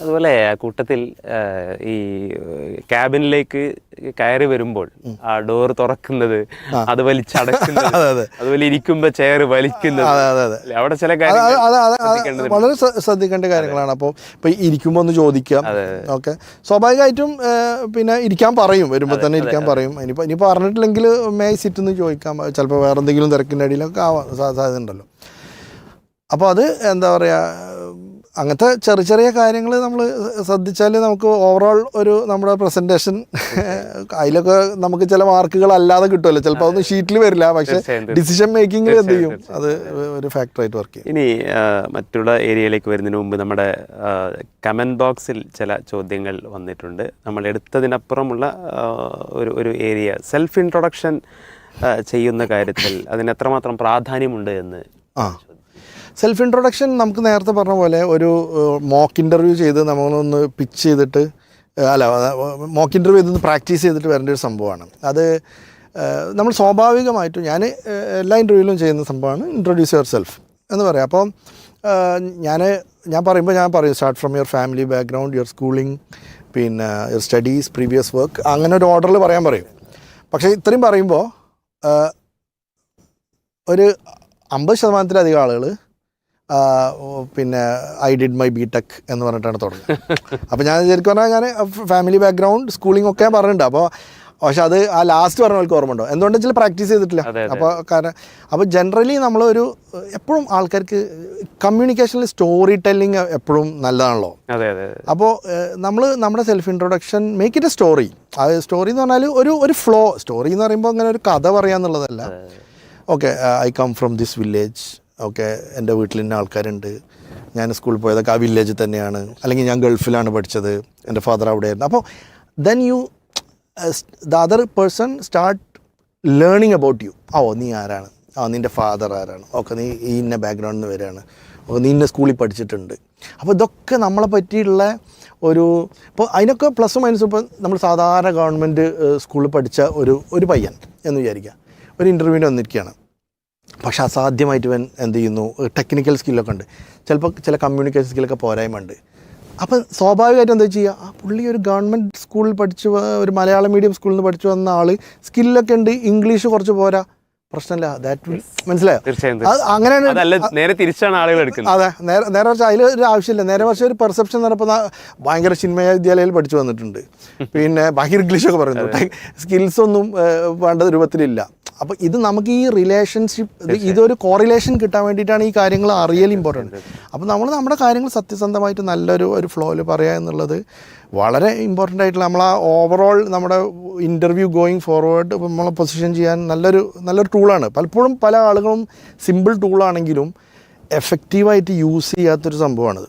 അതുപോലെ കൂട്ടത്തിൽ ഈ ക്യാബിനിലേക്ക് കയറി വരുമ്പോൾ ആ ഡോർ തുറക്കുന്നത് അത് വലിച്ചടക്കുന്നത് അതെ, അതെ. അതുപോലെ ഇരിക്കുമ്പോ ചെയർ വലിക്കുന്നത്. അവിടെ ചില കാര്യങ്ങൾ വളരെ ശ്രദ്ധിക്കേണ്ട കാര്യങ്ങളാണ്. അപ്പോൾ ഇപ്പൊ ഇരിക്കുമ്പോൾ ഒന്ന് ചോദിക്കാം. ഓക്കെ. സ്വാഭാവികമായിട്ടും പിന്നെ ഇരിക്കാൻ പറയും. വരുമ്പോൾ തന്നെ ഇരിക്കാൻ പറയും. ഇനിയിപ്പോൾ ഇനി പറഞ്ഞിട്ടില്ലെങ്കിൽ മേ സിറ്റ് എന്ന് ചോദിക്കാം. ചിലപ്പോൾ വേറെ എന്തെങ്കിലും തിരക്കിന്റെ അടിയിലൊക്കെ ആവാൻ സാധ്യത ഉണ്ടല്ലോ. അപ്പോൾ അത് എന്താ പറയുക അങ്ങനത്തെ ചെറിയ ചെറിയ കാര്യങ്ങൾ നമ്മൾ ശ്രദ്ധിച്ചാൽ നമുക്ക് ഓവറോൾ ഒരു നമ്മുടെ പ്രസന്റേഷൻ അതിലൊക്കെ നമുക്ക് ചില മാർക്കുകൾ അല്ലാതെ കിട്ടുമല്ലോ ചിലപ്പോൾ അതൊന്നും ഷീറ്റിൽ വരില്ല. പക്ഷേ ഡിസിഷൻ മേക്കിംഗിൽ എന്ത് ചെയ്യും? അത് ഒരു ഫാക്ടറായിട്ട് വർക്ക് ചെയ്യും. ഇനി മറ്റുള്ള ഏരിയയിലേക്ക് വരുന്നതിന് മുമ്പ് നമ്മുടെ കമന്റ് ബോക്സിൽ ചില ചോദ്യങ്ങൾ വന്നിട്ടുണ്ട്. നമ്മൾ എടുത്തതിനപ്പുറമുള്ള ഒരു ഒരു ഏരിയ സെൽഫ് ഇൻട്രൊഡക്ഷൻ ചെയ്യുന്ന കാര്യത്തിൽ അതിന് എത്രമാത്രം പ്രാധാന്യമുണ്ട് എന്ന് ആ. സെൽഫ് ഇൻട്രൊഡക്ഷൻ നമുക്ക് നേരത്തെ പറഞ്ഞ പോലെ ഒരു മോക്ക് ഇന്റർവ്യൂ ചെയ്ത് നമ്മളൊന്ന് പിച്ച് ചെയ്തിട്ട് അല്ല മോക്ക് ഇന്റർവ്യൂ ചെയ്തൊന്ന് പ്രാക്ടീസ് ചെയ്തിട്ട് വരേണ്ട ഒരു സംഭവമാണ്. അത് നമ്മൾ സ്വാഭാവികമായിട്ടും ഞാൻ എല്ലാ ഇന്റർവ്യൂവിലും ചെയ്യുന്ന സംഭവമാണ് ഇൻട്രൊഡ്യൂസ് യുവർ സെൽഫ് എന്ന് പറയാം. അപ്പം ഞാൻ ഞാൻ പറയുമ്പോൾ ഞാൻ പറയും start from your family background your schooling പിന്നെ യുവർ സ്റ്റഡീസ് പ്രീവിയസ് വർക്ക് അങ്ങനെ ഒരു ഓർഡറിൽ പറയാൻ പറയും. പക്ഷേ ഇത്രയും പറയുമ്പോൾ ഒരു അമ്പത് ശതമാനത്തിലധികം ആളുകൾ പിന്നെ I did my B tech എന്ന് പറഞ്ഞിട്ടാണ് തുടങ്ങുന്നത് അപ്പോൾ ഞാൻ ശരിക്കും പറഞ്ഞാൽ ഞാൻ ഫാമിലി ബാക്ക്ഗ്രൗണ്ട് സ്കൂളിംഗ് ഒക്കെ പറഞ്ഞിട്ടുണ്ട്. അപ്പോൾ പക്ഷെ അത് ആ ലാസ്റ്റ് പറഞ്ഞവർക്ക് ഓർമ്മ ഉണ്ടോ എന്തുകൊണ്ടെന്ന് വെച്ചാൽ പ്രാക്ടീസ് ചെയ്തിട്ടില്ല. അപ്പോൾ കാരണം അപ്പോൾ ജനറലി നമ്മളൊരു എപ്പോഴും ആൾക്കാർക്ക് കമ്മ്യൂണിക്കേഷനിൽ സ്റ്റോറി ടെല്ലിങ് എപ്പോഴും നല്ലതാണല്ലോ. അപ്പോൾ നമ്മൾ നമ്മുടെ self introduction make it a story ആ സ്റ്റോറി എന്ന് പറഞ്ഞാൽ ഒരു ഒരു ഫ്ലോ സ്റ്റോറി എന്ന് പറയുമ്പോൾ അങ്ങനെ ഒരു കഥ പറയാന്നുള്ളതല്ല. Okay I come from this village okay എന്റെ വീട്ടിൽ ഇന്ന ആൾക്കാരുണ്ട്. ഞാൻ സ്കൂളിൽ പോയതൊക്കെ ആ വില്ലേജിൽ തന്നെയാണ്. അല്ലെങ്കിൽ ഞാൻ ഗൾഫിലാണ് പഠിച്ചത്. എന്റെ ഫാദർ അവിടെയായിരുന്നു. അപ്പോൾ then you the other person start learning about you ഓ നീ ആരാണ്? ആ നിന്റെ ഫാദർ ആരാണ്? ഓക്കെ നീ ഈ ഇന്ന ബാക്ക്ഗ്രൗണ്ടിൽ നിന്ന് വരികയാണ്. ഓ നീ ഇന്ന സ്കൂളിൽ പഠിച്ചിട്ടുണ്ട്. അപ്പോൾ ഇതൊക്കെ നമ്മളെ പറ്റിയുള്ള ഒരു ഇപ്പോൾ അതിനൊക്കെ പ്ലസ് മൈനസ് ഇപ്പോൾ നമ്മൾ സാധാരണ ഗവൺമെന്റ് സ്കൂളിൽ പഠിച്ച ഒരു ഒരു പയ്യൻ എന്ന് വിചാരിക്കുക. ഒരു ഇന്റർവ്യൂവിന് വന്നിരിക്കുകയാണ്. പക്ഷെ അസാധ്യമായിട്ട് ഇവൻ എന്ത് ചെയ്യുന്നു? ടെക്നിക്കൽ സ്കില്ലൊക്കെ ഉണ്ട്. ചിലപ്പോൾ ചില കമ്മ്യൂണിക്കേഷൻ സ്കില്ലൊക്കെ പോരായ്മ ഉണ്ട്. അപ്പം സ്വാഭാവികമായിട്ടും എന്താ ചെയ്യുക ആ പുള്ളി ഒരു ഗവൺമെന്റ് സ്കൂളിൽ പഠിച്ചു ഒരു മലയാളം മീഡിയം സ്കൂളിൽ നിന്ന് പഠിച്ചു വന്ന ആൾ സ്കില്ലൊക്കെ ഉണ്ട്. ഇംഗ്ലീഷ് കുറച്ച് പോരാ. പ്രശ്നമില്ല ദാറ്റ് മനസ്സിലായോ? അങ്ങനെയാണ് നേരെ തിരിച്ചാണ് ആളുകൾ എടുക്കുന്നത്. അതെ. നേരെ നേരെ മറിച്ച് അതിൽ ഒരു ആവശ്യമില്ല. നേരെ വർഷം ഒരു പെർസെപ്ഷൻ നടപ്പോൾ ഭയങ്കര ചിന്മയ വിദ്യാലയത്തിൽ പഠിച്ചു വന്നിട്ടുണ്ട്. പിന്നെ ഭയങ്കര ഇംഗ്ലീഷൊക്കെ പറയുന്നു. സ്കിൽസ് ഒന്നും വേണ്ട രൂപത്തിലില്ല. അപ്പോൾ ഇത് നമുക്ക് ഈ റിലേഷൻഷിപ്പ് ഇതൊരു കോറിലേഷൻ കിട്ടാൻ വേണ്ടിയിട്ടാണ് ഈ കാര്യങ്ങൾ അറിയൽ ഇമ്പോർട്ടന്റ് അപ്പോൾ നമ്മൾ നമ്മുടെ കാര്യങ്ങൾ സത്യസന്ധമായിട്ട് നല്ലൊരു ഒരു ഫ്ലോയിൽ പറയുക എന്നുള്ളത് വളരെ ഇമ്പോർട്ടന്റ് ആയിട്ടുള്ള നമ്മൾ ആ ഓവറോൾ നമ്മുടെ ഇന്റർവ്യൂ ഗോയിങ് ഫോർവേഡ് നമ്മളെ പൊസിഷൻ ചെയ്യാൻ നല്ലൊരു നല്ലൊരു ടൂളാണ് പലപ്പോഴും പല ആളുകളും സിമ്പിൾ ടൂളാണെങ്കിലും എഫക്റ്റീവായിട്ട് യൂസ് ചെയ്യാത്തൊരു സംഭവമാണിത്.